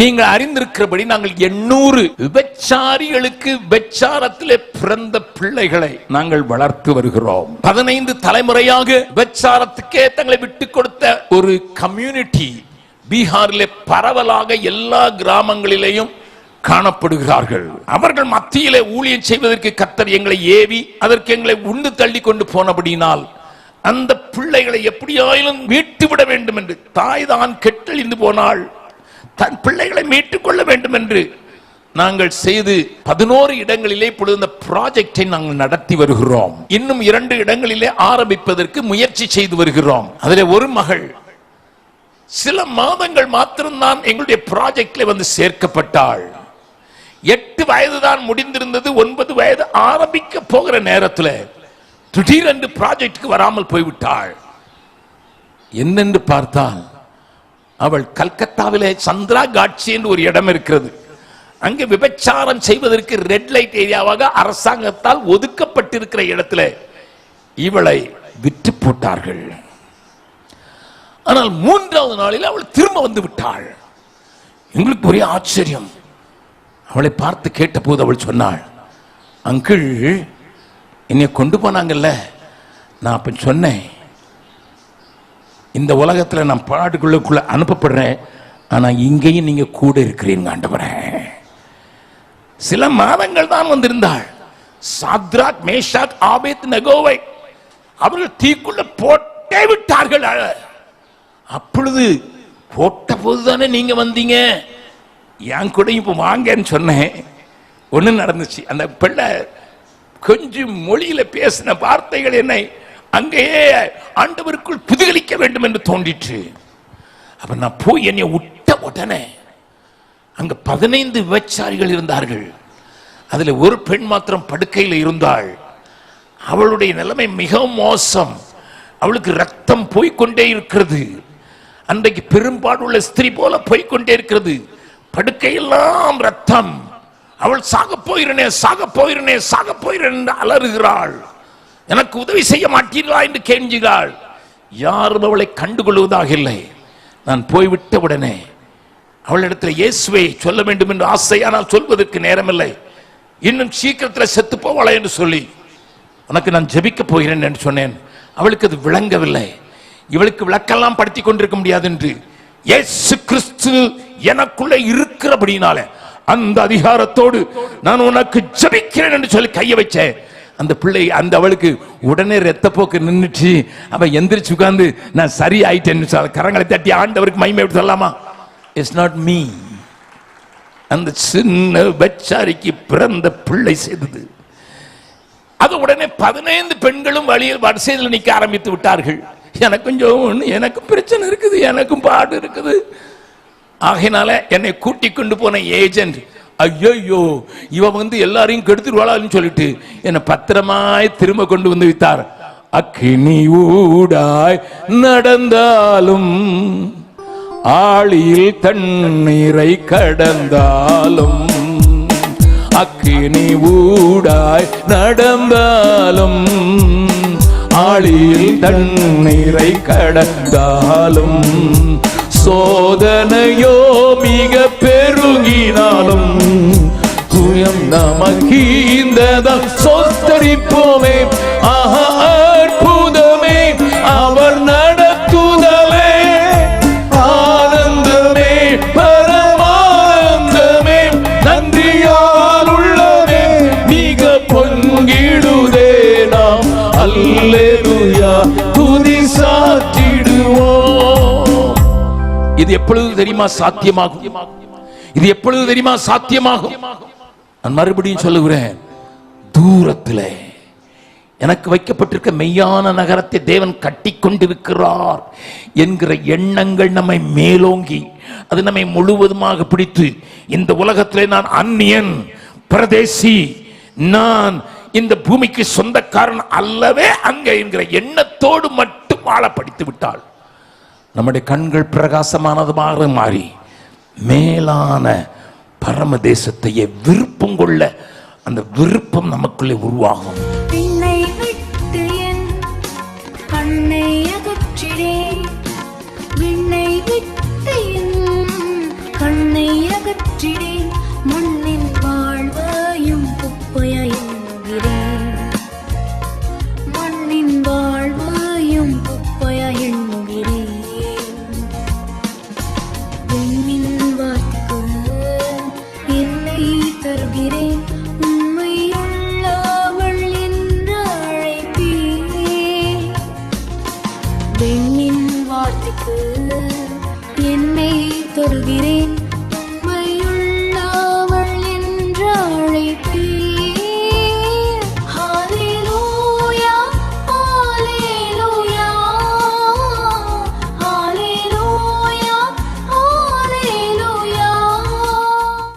நீங்கள் அறிந்திருக்கிறபடி நாங்கள் எண்ணூறு விபச்சாரிகளுக்கு விபச்சாரத்திலே பிறந்த பிள்ளைகளை நாங்கள் வளர்த்து வருகிறோம். பதினைந்து தலைமுறையாக விபச்சாரத்துக்கே தங்களை விட்டு கொடுத்த ஒரு கம்யூனிட்டி பீகாரிலே பரவலாக எல்லா கிராமங்களிலேயும் காணப்படுகிறார்கள். அவர்கள் மத்தியிலே ஊழியம் செய்வதற்கு கத்தர் எங்களை ஏவி அதற்கு எங்களை உண்டு தள்ளி கொண்டு போனபடினால் அந்த பிள்ளைகளை எப்படியாயிலும் மீட்டு விட வேண்டும் என்று தாய் தான் கெட்டழிந்து போனாள். தன் பிள்ளைகளை மீட்டுக் கொள்ள வேண்டும் என்று நாங்கள் செய்து பதினோரு இடங்களிலே இப்பொழுது இந்த ப்ராஜெக்டை நாங்கள் நடத்தி வருகிறோம். இன்னும் இரண்டு இடங்களிலே ஆரம்பிப்பதற்கு முயற்சி செய்து வருகிறோம். அதில் ஒரு மகள் சில மாதங்கள் மாத்திரம்தான் எங்களுடைய ப்ராஜெக்ட்ல வந்து சேர்க்கப்பட்டாள். எட்டு வயது தான் முடிந்திருந்தது ஒன்பது வயது ஆரம்பிக்க போகிற நேரத்தில் திடீரென்று ப்ராஜெக்டுக்கு வராமல் போய்விட்டாள். என்னென்று பார்த்தால் அவள் கல்கத்தாவிலே சந்திரா காட்சி என்று ஒரு இடம் இருக்கிறது. அங்கே விபச்சாரம் செய்வதற்கு ரெட் லைட் ஏரியாவாக அரசாங்கத்தால் ஒதுக்கப்பட்டிருக்கிற இடத்துல இவளை விற்று போட்டார்கள். ஆனால் மூன்றாவது நாளில் அவள் திரும்ப வந்து விட்டாள். எங்களுக்கு ஒரே ஆச்சரியம். அவளை பார்த்து கேட்டபோது அவள் சொன்னாள் அங்கிள் என்னை கொண்டு போனாங்கல்ல நான் அப்ப சொன்னேன் இந்த உலகத்தில் நான் பாடுகளுக்குள்ள அனுப்பப்படுறேன். ஆனால் இங்கேயும் நீங்கள் கூட இருக்கிறீங்க ஆண்டவரே. சில மாதங்கள் தான் வந்திருந்தாள். Shadrach Meshach ஆபேத் நகோவை. அவர்கள் தீக்குள்ள போட்டே விட்டார்கள். அப்பொழுது போட்ட போது தானே நீங்க வந்தீங்க? என் கூட இப்ப வாங்கன்னு சொன்னேன். ஒண்ணு நடந்துச்சு. அந்த பிள்ளை கொஞ்சம் மொழியில பேசின வார்த்தைகள் என்னை அங்கேயே ஆண்டவருக்குள் புதுகலிக்க வேண்டும் என்று தோன்றிற்று. அப்ப நான் போய் என்னை விட்ட உடனே அங்க பதினைந்து விபச்சாரிகள் இருந்தார்கள். அதுல ஒரு பெண் மாத்திரம் படுக்கையில் இருந்தாள். அவளுடைய நிலைமை மிகவும் மோசம். அவளுக்கு ரத்தம் போய்கொண்டே இருக்கிறது. அன்றைக்கு பெரும்பாடுள்ள ஸ்திரீ போல போய்க்கொண்டே இருக்கிறது. படுக்கையெல்லாம் ரத்தம். அவள் சாக போயிருனே சாக போயிருனே சாக போயிருன்னு என்று அலறுகிறாள். எனக்கு உதவி செய்ய மாட்டீர்களா என்று கேஞ்சுகிறாள் யாரும் அவளை கண்டுகொள்வதாக இல்லை. நான் போய்விட்ட உடனே அவளிடத்தில் இயேசுவை சொல்ல வேண்டும் என்று ஆசை ஆனால் சொல்வதற்கு நேரமில்லை. இன்னும் சீக்கிரத்தில் செத்து போவாளே என்று சொல்லி உனக்கு நான் ஜெபிக்க போகிறேன் என்று சொன்னேன். அவளுக்கு அது விளங்கவில்லை. இவளுக்கு விளக்கெல்லாம் படுத்தி கொண்டிருக்க முடியாது என்று இயேசு கிறிஸ்து எனக்குள்ள இருக்கிறபடினால அந்த அதிகாரத்தோடு நான் உனக்கு ஜெபிக்கிறேன் என்று சொல்லி கையை வச்சேன் அந்த பிள்ளை அந்த அவளுக்கு உடனே ரத்தப்போக்கு நின்றுச்சு அவ எந்திரிச்சு உட்காந்து நான் சரி ஆயிட்டேன்னு சொல்ல கரங்களை தட்டி ஆண்டவருக்கு மகிமை எப்படி சொல்லலாமா இட்ஸ் நாட் மீ அந்த சின்ன பச்சாரிக்கு பிறந்த பிள்ளை செய்தது அது உடனே பதினைந்து பெண்களும் வழியில் வரிசையில் நிற்க ஆரம்பித்து விட்டார்கள். எனக்கு கொஞ்சம் எனக்கும் பிரச்சனை இருக்குது எனக்கும் பாடு இருக்குது. ஆகையினால என்னை கூட்டி கொண்டு போன ஏஜென்ட் ஐயோ இவ வந்து எல்லாரையும் கெடுத்துருவாளான்னு சொல்லிட்டு என்னை பத்திரமாய் திரும்ப கொண்டு வந்து வித்தார் அக்கினி ஊடாய் நடந்தாலும் ஆளியில் தண்ணீரை கடந்தாலும் அக்கினி ஊடாய் நடந்தாலும் ஆளியில் தண்ணீரை கடந்தாலும் சோதனையோ மிக பெருங்கினாலும் துயம் நமக்கீந்ததம் சொத்தரிப்போமே ஆஹா அற்புதமே அவர் நடத்துதலே. ஆனந்தமே பரமானந்தமே நன்றியால் உள்ளமே மிக பொங்கிடுதே நாம். அல்லேலூயா துதி சாத்திடுவோம் இது எப்பொழுது தெரியுமா சாத்தியமாகும்? இது எப்பொழுது தெரியுமா சாத்தியமாகும்? நான் மறுபடியும் சொல்லுகிறேன் தூரத்தில். எனக்கு வைக்கப்பட்டிருக்க மெய்யான நகரத்தை தேவன் கட்டி கொண்டிருக்கிறார் என்கிற எண்ணங்கள் நம்மை மேலோங்கி அது நம்மை முழுவதுமாக பிடித்து இந்த உலகத்திலே நான் அந்நியன் பிரதேசி நான் இந்த பூமிக்கு சொந்தக்காரன் அல்லவே அங்க என்கிற எண்ணத்தோடு மட்டும் வாழ படித்து விட்டாள். நம்முடைய கண்கள் பிரகாசமானதுமாக மாறி மேலான பரம தேசத்தையே விருப்பம் கொள்ள அந்த விருப்பம் நமக்குள்ளே உருவாகும். பெண்ணின் வார்த்தைக்கு என்னை தருகிறேன். உண்மையுள்ளவள் என்று அழைப்பேன் பெண்ணின் வார்த்தைக்கு என்னை தருகிறேன்.